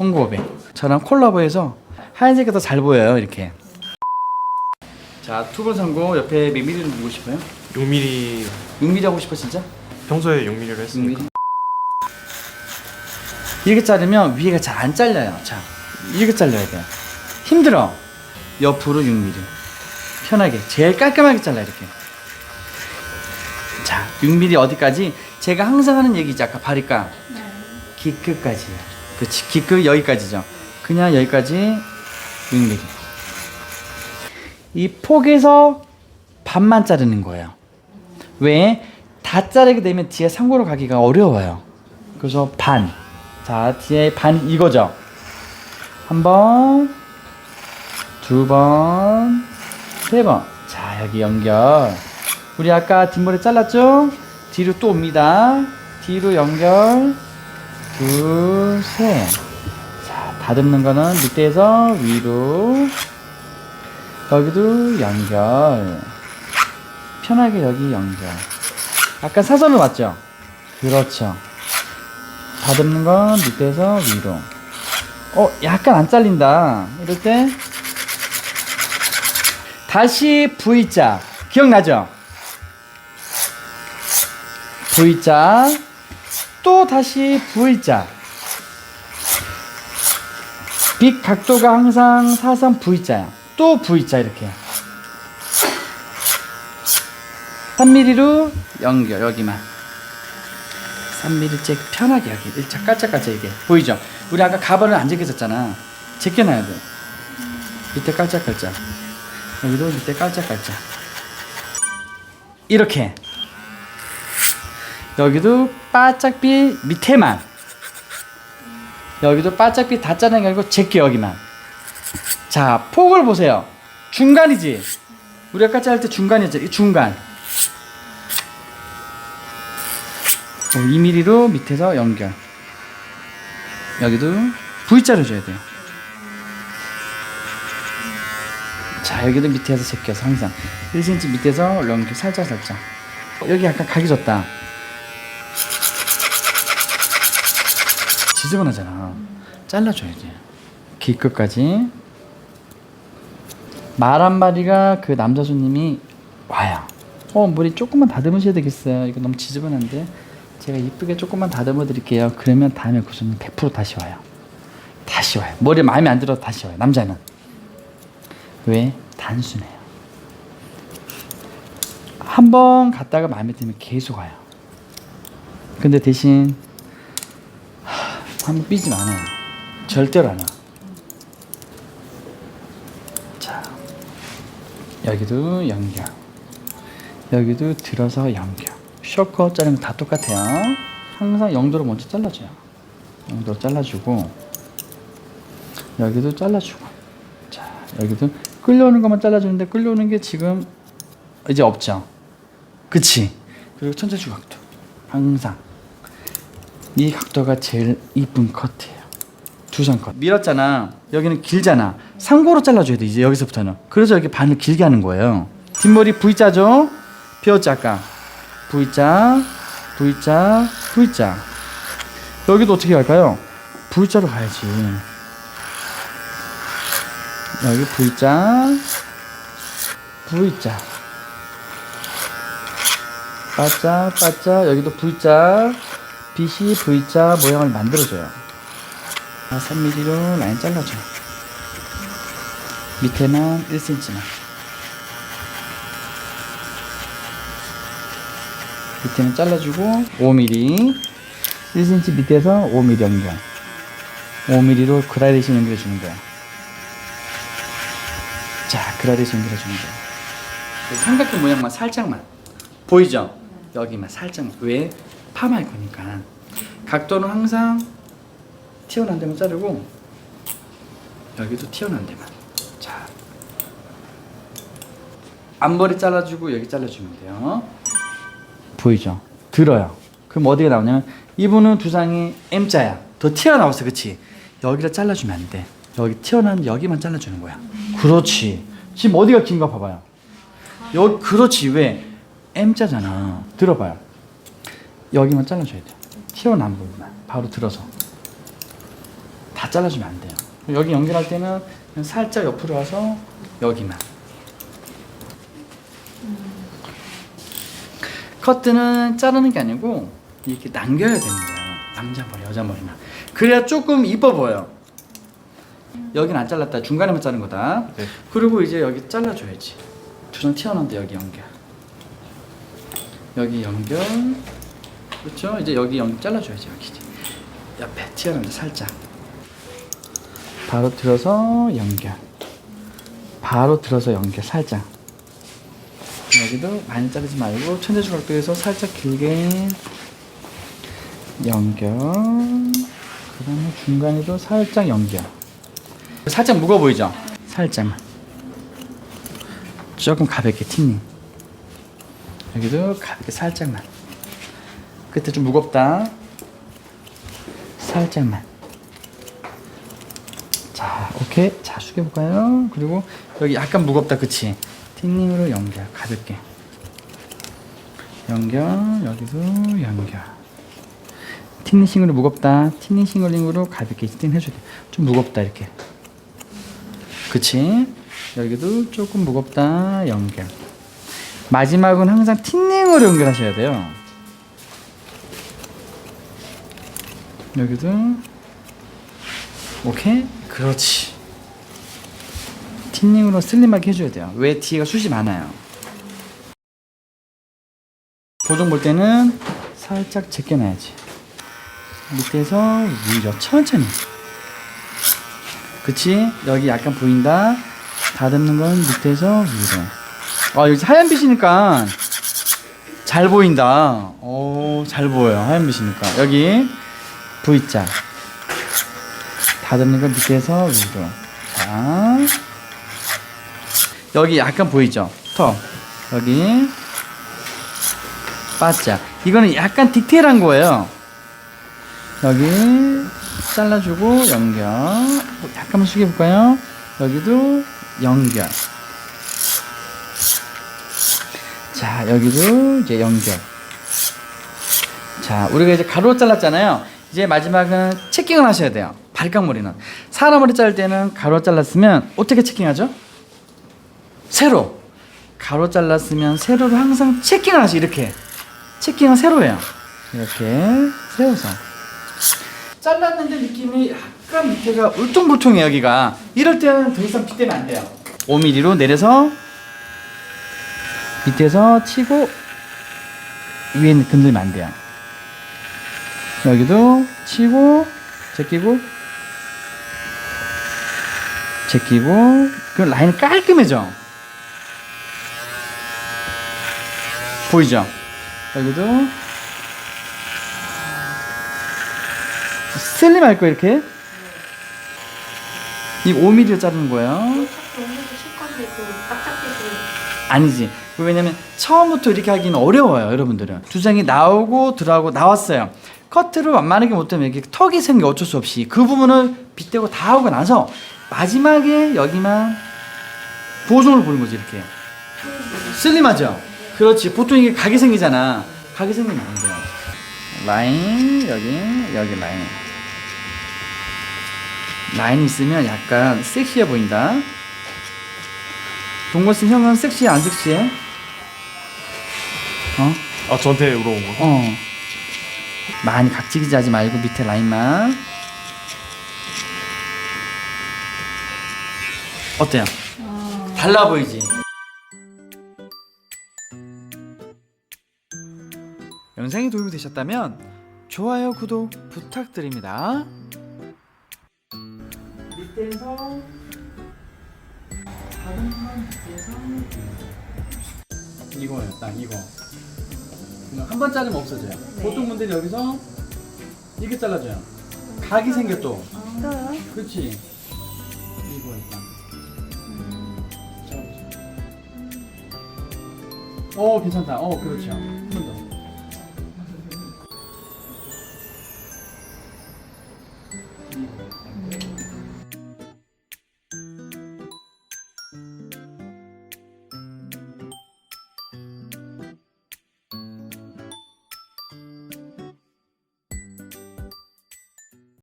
홍보배. 저랑 콜라보해서 하얀색이 더 잘 보여요 이렇게. 자 투볼 상고 옆에 몇 미리를 두고 싶어요? 6mm 6mm 하고 싶어 진짜? 평소에 6mm로 했으니까 6mm. 이렇게 자르면 위에가 잘 안 잘려요. 자 이렇게 잘라야 돼요. 힘들어. 옆으로 6mm. 편하게 제일 깔끔하게 잘라 이렇게. 자 6mm 어디까지? 제가 항상 하는 얘기지 아까 바리깡. 기끝까지요. 그렇지 기끝 여기까지죠. 그냥 여기까지 6mm. 이 폭에서 반만 자르는 거예요. 왜? 다 자르게 되면 뒤에 상고로 가기가 어려워요. 그래서 반. 자, 뒤에 반 이거죠. 한 번, 두 번, 세 번. 자, 여기 연결. 우리 아까 뒷머리 잘랐죠? 뒤로 또 옵니다. 뒤로 연결. 둘, 셋. 자, 다듬는 거는 밑에서 위로. 여기도 연결. 편하게 여기 연결. 아까 사선을 맞죠? 그렇죠. 다듬는 건 밑에서 위로. 어, 약간 안 잘린다. 이럴 때 다시 V자. 기억나죠? V자. 또 다시 V자. 빛 각도가 항상 사선 V자야. 또 V자 이렇게. 3mm로 연결 여기만 3mm째 편하게 여기 일자 깔짝깔짝 이게 보이죠? 우리 아까 가발을 안 제껴졌잖아 제껴놔야 돼 밑에 깔짝깔짝 여기도 밑에 깔짝깔짝 이렇게 여기도 바짝빛 밑에만 여기도 바짝빛 다 짜는 게 아니고 제껴 여기만 자 폭을 보세요 중간이지 우리 아까 자를 때 중간이었죠 이 중간 2mm로 밑에서 연결. 여기도 V자로 줘야 돼요. 자, 여기도 밑에서 제껴서 항상 1cm 밑에서 연결 살짝 살짝. 여기 약간 각이 졌다. 지저분하잖아. 잘라줘야 돼. 귀 끝까지. 말 한 마리가 그 남자 손님이 와요. 어, 머리 조금만 다듬으셔야 되겠어요. 이거 너무 지저분한데. 제가 이쁘게 조금만 다듬어 드릴게요. 그러면 다음에 그 손님 100% 다시 와요. 다시 와요. 머리 마음에 안 들어도 다시 와요. 남자는. 왜? 단순해요. 한 번 갔다가 마음에 들면 계속 와요. 근데 대신 한번 삐지 않아요. 절대로 안 와. 자, 여기도 연결. 여기도 들어서 연결. 쇼커 자르는 거다 똑같아요. 항상 영도로 먼저 잘라줘요. 영도로 잘라주고 여기도 잘라주고 자 여기도 끌려오는 것만 잘라주는데 끌려오는 게 지금 이제 없죠. 그치? 그리고 천재주 각도 항상 이 각도가 제일 이쁜 커트예요. 두선 컷. 밀었잖아. 여기는 길잖아. 상고로 잘라줘야 돼 이제 여기서부터는. 그래서 여기 반을 길게 하는 거예요. 뒷머리 V자죠? 비었지 아까. V자, V자, V자. 여기도 어떻게 갈까요? V자로 가야지. 여기 V자, V자. 빠자, 빠자. 여기도 V자. 빛이 V자 모양을 만들어줘요. 3mm로 라인 잘라줘요. 밑에만 1cm만. 밑에는 잘라주고 5mm 1cm 밑에서 5mm 연결 5mm로 그라데이션 연결해 주는 거야 자 그라데이션 연결해 주는 거야 그 삼각형 모양만 살짝만 보이죠? 여기만 살짝만 왜? 파마할 거니까 각도는 항상 튀어나온 데만 자르고 여기도 튀어나온 데만 자 앞머리 잘라주고 여기 잘라주면 돼요 보이죠? 들어요. 그럼 어디가 나오냐면 이분은 두상이 M자야. 더 튀어나왔어, 그렇지? 여기를 잘라주면 안 돼. 여기 튀어나온 여기만 잘라주는 거야. 그렇지. 지금 어디가 긴가 봐봐요. 여기 그렇지 왜? M자잖아. 들어봐요. 여기만 잘라줘야 돼. 튀어나온 부분만 바로 들어서 다다 잘라주면 안 돼요. 여기 연결할 때는 그냥 살짝 옆으로 와서 여기만. 커트는 자르는 게 아니고 이렇게 남겨야 되는 거야. 남자 머리, 여자 머리나. 그래야 조금 이뻐 보여. 여긴 안 잘랐다. 중간에만 자른 거다. 네. 그리고 이제 여기 잘라줘야지. 두선 튀어나온데 여기 연결. 여기 연결. 그렇죠? 이제 여기 연 잘라줘야지 여기. 옆에 튀어나온다 살짝. 바로 들어서 연결. 바로 들어서 연결 살짝. 여기도 많이 자르지 말고 천재줄 각도에서 살짝 길게 연결. 그 다음에 중간에도 살짝 연결. 살짝 무거워 보이죠? 살짝만. 조금 가볍게 틴닝. 여기도 가볍게 살짝만. 끝에 좀 무겁다. 살짝만. 자, 오케이. 자, 숙여볼까요? 그리고 여기 약간 무겁다, 그치? 틴닝으로 연결, 가볍게. 연결, 여기도 연결. 틴닝 싱글로 무겁다. 틴닝 싱글링으로 가볍게 틴 해줘야 돼. 좀 무겁다, 이렇게. 그치? 여기도 조금 무겁다. 연결. 마지막은 항상 틴닝으로 연결하셔야 돼요. 여기도 오케이? 그렇지. 틴닝으로 슬림하게 해줘야 돼요. 왜 뒤에가 숱이 많아요? 보정 볼 때는 살짝 제껴놔야지. 밑에서 위로 천천히. 그치? 여기 약간 보인다. 다듬는 건 밑에서 위로. 아, 여기 하얀 빛이니까 잘 보인다. 오, 잘 보여요. 하얀 빛이니까. 여기 V자. 다듬는 건 밑에서 위로. 자. 여기 약간 보이죠? 턱. 여기. 빠자. 이거는 약간 디테일한 거예요. 여기 잘라주고 연결. 약간만 숙여볼까요? 여기도 연결. 자, 여기도 이제 연결. 자, 우리가 이제 가로 잘랐잖아요. 이제 마지막은 체킹을 하셔야 돼요. 발각머리는. 사람 머리 자를 때는 가로 잘랐으면 어떻게 체킹하죠? 세로. 가로 잘랐으면 세로로 항상 체킹을 하시 이렇게. 체킹은 세로예요. 이렇게 세워서. 잘랐는데 느낌이 약간 밑에가 울퉁불퉁해 여기가. 이럴 때는 더 이상 빗대면 안 돼요. 5mm로 내려서 밑에서 치고 위에 건들면 안 돼요. 여기도 치고 제끼고 제끼고 그 라인 깔끔해져. 보이죠? 여기도 슬림 할 거 이렇게 이 5mm로 자르는 거예요. 아니지. 왜냐면 처음부터 이렇게 하기는 어려워요, 여러분들은. 두 장이 나오고 들어가고 나왔어요. 커트를 완만하게 못하면 이렇게 턱이 생겨 어쩔 수 없이 그 부분을 빗대고 다 하고 나서 마지막에 여기만 보정을 보는 거지 이렇게. 슬림하죠? 그렇지. 보통 이게 각이 생기잖아. 각이 생기면 안 돼요. 라인 여기 여기 라인. 라인 있으면 약간 섹시해 보인다. 동건씨 형은 섹시해 안 섹시해? 어? 아 저한테 물어본 거. 어. 많이 각지기지 하지 말고 밑에 라인만. 어때요? 달라 보이지? 영상이 도움이 되셨다면 좋아요, 구독 부탁드립니다. 밑에서 다른 건 밑에서 이거예요, 딱 이거. 한 번 자르면 없어져요. 보통 분들이 여기서 이렇게 잘라줘요. 각이 생겨 또. 떠요? 그렇지. 이거 일단. 어 괜찮다. 어 그렇죠.